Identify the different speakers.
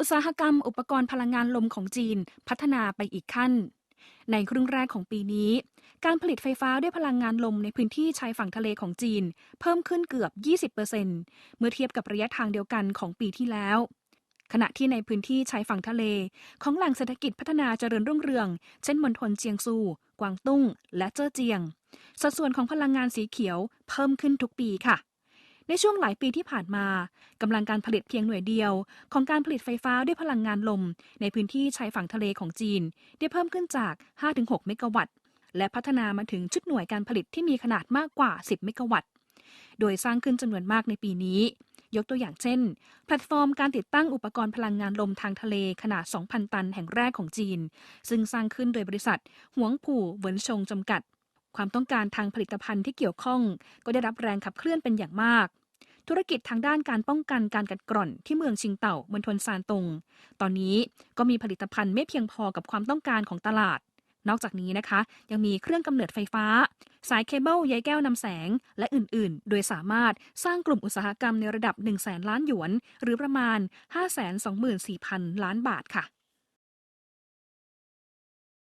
Speaker 1: อุตสาหกรรมอุปกรณ์พลังงานลมของจีนพัฒนาไปอีกขั้น ในครึ่งแรกของปีนี้ การผลิตไฟฟ้าด้วยพลังงานลมในพื้นที่ชายฝั่งทะเลของจีน เพิ่มขึ้นเกือบ 20%เมื่อเทียบกับระยะทางเดียวกันของปีที่แล้วขณะที่ในพื้นที่ชายฝั่งทะเล ของแหล่งเศรษฐกิจพัฒนาเจริญรุ่งเรือง เช่นมณฑลเจียงซู กวางตุ้ง และเจ้อเจียง สัดส่วนของพลังงานสีเขียวเพิ่มขึ้นทุกปีค่ะ ในช่วงหลายปีที่ผ่านมากำลังการผลิตเพียงหน่วยเดียว ของการผลิตไฟฟ้าด้วยพลังงานลม ในพื้นที่ชายฝั่งทะเลของจีน ได้เพิ่มขึ้นจาก 5-6 เมกะวัตต์ และพัฒนามาถึงชุดหน่วยการผลิตที่มีขนาดมากกว่า 10 เมกะวัตต์ โดยสร้างขึ้นจำนวนมากในปีนี้ ยกตัวอย่างเช่น แพลตฟอร์มการติดตั้งอุปกรณ์พลังงานลมทางทะเลขนาด 2,000 ตันแห่งแรกของจีน ซึ่งสร้างขึ้นโดยบริษัทหวงผู่เหวินชงจำกัดความต้องการทางผลิตภัณฑ์ที่เกี่ยวข้อง ก็ได้รับแรงขับเคลื่อนเป็นอย่างมาก ธุรกิจทางด้านการป้องกันการกัดกร่อน ที่เมืองชิงเต่ามณฑลซานตง ตอนนี้ก็มีผลิตภัณฑ์ไม่เพียงพอกับความต้องการของตลาด นอกจากนี้นะคะ ยังมีเครื่องกำเนิดไฟฟ้า สายเคเบิลใยแก้วนำแสง และอื่นๆ โดยสามารถสร้างกลุ่มอุตสาหกรรมในระดับ 1 0 0 0 0 0 ล้านหยวน หรือประมาณ 524,000 ล้านบาทค่ะ